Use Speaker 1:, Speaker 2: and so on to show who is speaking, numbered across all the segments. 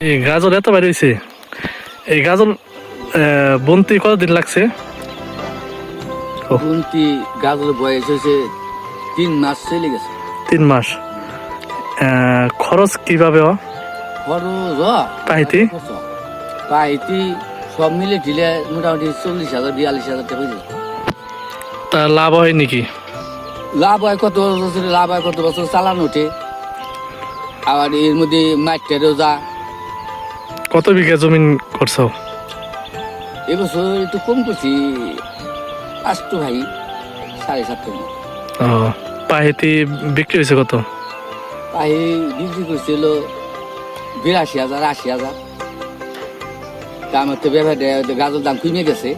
Speaker 1: এই গাজর এত বাইরে হয়েছে এই গাজর বুনতে কতদিন লাগছে? ও।
Speaker 2: কুন্তি গাজর বয়স হয়েছে তিন মাস চলে গেছে।
Speaker 1: তিন মাস। খরচ কীভাবে?
Speaker 2: খরচ
Speaker 1: পাইতি?
Speaker 2: পাইতি সব মিলে ঢিলে মোটামুটি চল্লিশ হাজার বিয়াল্লিশ হাজার টাকা
Speaker 1: তা লাভ হয় নাকি?
Speaker 2: লাভ হয় কত বছর লাভ হয় কত বছর চালান ওঠে। আবার এর মধ্যে মাঠটারও যা
Speaker 1: কত বিঘা জমিন করছ?
Speaker 2: এবছর একটু কম করছি। আসতো ভাই সাড়ে সাত টাকা
Speaker 1: ও পাহিতি বিক্রি হয়েছে কত?
Speaker 2: পাই বিক্রি করছিল বিরাশি হাজার আশি হাজার। আমার তো ব্যবহারে গাজর দাম কমে গেছে।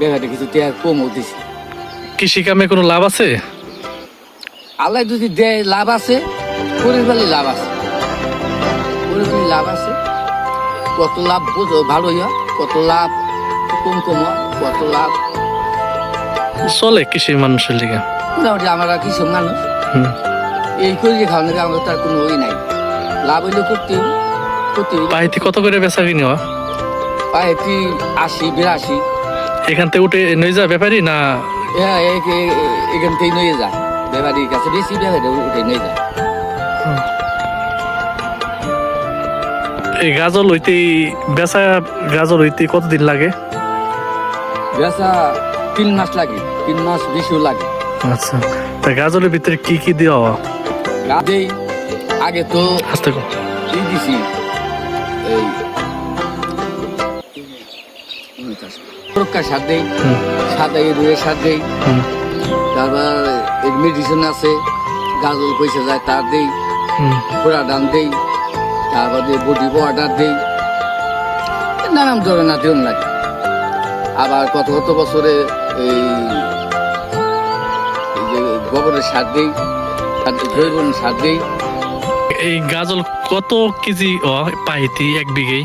Speaker 2: ব্যবহারে কিছু টাকা কম উঠেছে
Speaker 1: কৃষি কামে কোনো লাভ আছে?
Speaker 2: আল্লাহ যদি দেয় লাভ আছে করে ফেলে লাভ আছে। করে ফেলে লাভ আছে। কত লাভ বোঝো ভালোই হয়। কত লাভ কম কম কত লাভ।
Speaker 1: চলে কৃষি মানুষের লিগে।
Speaker 2: মোটামুটি আমরা কিছু মানুষ। এই করে খাওয়ানো আমার তার কোনো ওই নাই। লাভ হইলে করতে করতে হবে।
Speaker 1: কত করে বেচা কিনি
Speaker 2: পায়েটি আশি বিরাশি।
Speaker 1: এখান থেকে উঠে নিয়ে যায় ব্যাপারী না?
Speaker 2: হ্যাঁ এখান থেকে নিয়ে যায়। ব্যাপারীর কাছে বেশি ব্যাপারে উঠে নিয়ে যায়।
Speaker 1: এই গাজর হইতে বেচা গাজর হইতে কতদিন লাগে?
Speaker 2: বেচা তিন মাস লাগে তিন মাস বেশিও লাগে।
Speaker 1: আচ্ছা তা গাজরের ভিতরে কি কি দেওয়া?
Speaker 2: রাতেই আগে তো
Speaker 1: আস্তে।
Speaker 2: ই দিছি এই সুরক্ষা সার দেই সাদা রুয়ে সার দেই। তারপর এর মেডিসিন আছে গাজল পয়সা যায় তার দেই ঘোড়া ডান দেই। তারপর দিয়ে বডি অর্ডার দিই নানান ধরনের দেন লাগে। আবার কত কত বছরে এই যে গোবরের সার দিই জৈব সার দিই।
Speaker 1: এই গাজল কত কেজি পাইতি এক বিঘেই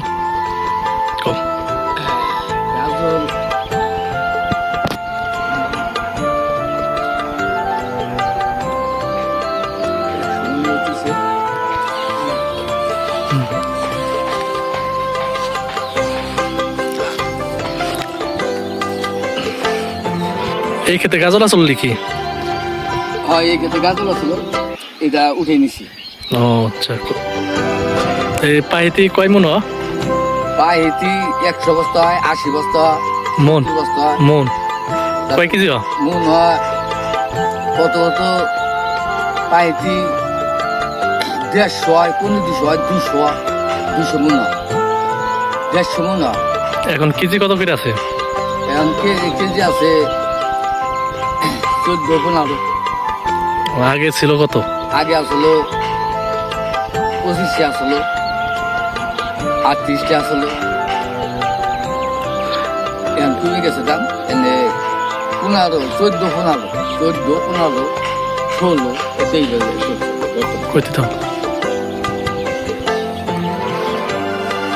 Speaker 1: এই ক্ষেত্রে গাজর আসল লিখি?
Speaker 2: হয় এই ক্ষেত্রে গাজল ছিল এটা উঠে নিছি।
Speaker 1: ও আচ্ছা এই পাহিতি কয় মন?
Speaker 2: পায়েতি একশো বস্তা হয় আশি বস্তা
Speaker 1: মন?
Speaker 2: বস্তা
Speaker 1: মন? কয় কেজি?
Speaker 2: মন হয় কত কত? পায়েতি দেড়শো হয় পনেরো দুশো হয় দুশো দুশো মন হয়। দেড়শো মন হয়।
Speaker 1: এখন কেজি কত করে আছে?
Speaker 2: এখন কে- কেজি আছে চোদ্দ পনেরো
Speaker 1: আগে। ছিল কত?
Speaker 2: আগে আসলো পঁচিশে আসলো আটত্রিশটা আসলো। এখন কমে গেছে দাম এনে পনেরো চোদ্দ পনেরো চোদ্দ পনেরো ষোলো এতেই
Speaker 1: কইতে দাও।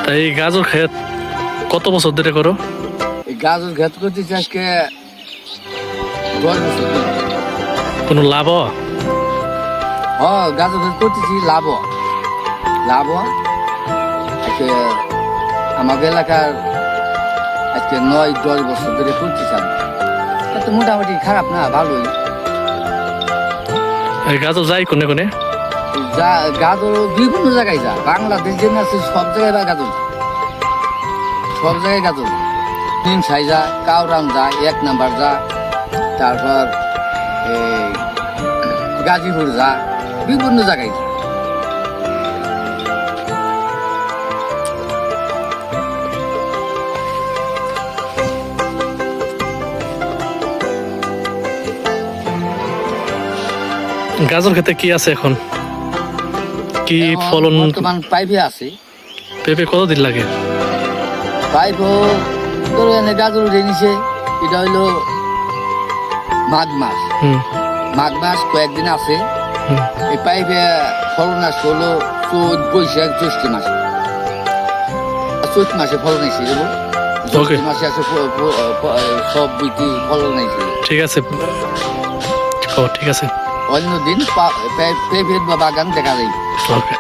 Speaker 1: তাই এই গাজর খেত কত বছর ধরে করো?
Speaker 2: এই গাজর ঘাত করতেছি আজকে দশ বছর।
Speaker 1: কোনো লাভ? হ্যাঁ
Speaker 2: গাজর ঘাত করতেছি লাভ। লাভ। আজকে আমাদের এলাকার আজকে নয় দশ বছর ধরে করতেছি আমি তা মোটামুটি খারাপ না ভালোই
Speaker 1: গাজর যাই কোনে কোনে
Speaker 2: যা গাজর বিভিন্ন জায়গায় যা বাংলাদেশ যে আছে সব জায়গায় বা গাজর সব জায়গায় গাজর তিন যা কাউরাম যা এক নাম্বার যা তারপর এই গাজীপুর যা বিভিন্ন জায়গায়। যা
Speaker 1: গাজর খেতে কি আছে এখন? কি ফলন?
Speaker 2: বর্তমান পাইপে আছে।
Speaker 1: পেঁপে কতদিন লাগে?
Speaker 2: এনে গাজর উঠে নিছে এটা হইল মাঘ মাস মাঘ মাস কয়েকদিন আছে। এই পাইপে ফলন আসছে হলো চৈত বৈশাখ জ্যৈষ্ঠ মাসে। চৈত মাসে ফলন এসে যাব জ্যৈষ্ঠ মাসে আছে সব বইটি ফলন এসে
Speaker 1: ঠিক আছে। ও ঠিক আছে।
Speaker 2: অন্য দিন পা- পে- পেঁপের বা বাগান দেখা যায়।
Speaker 1: ওকে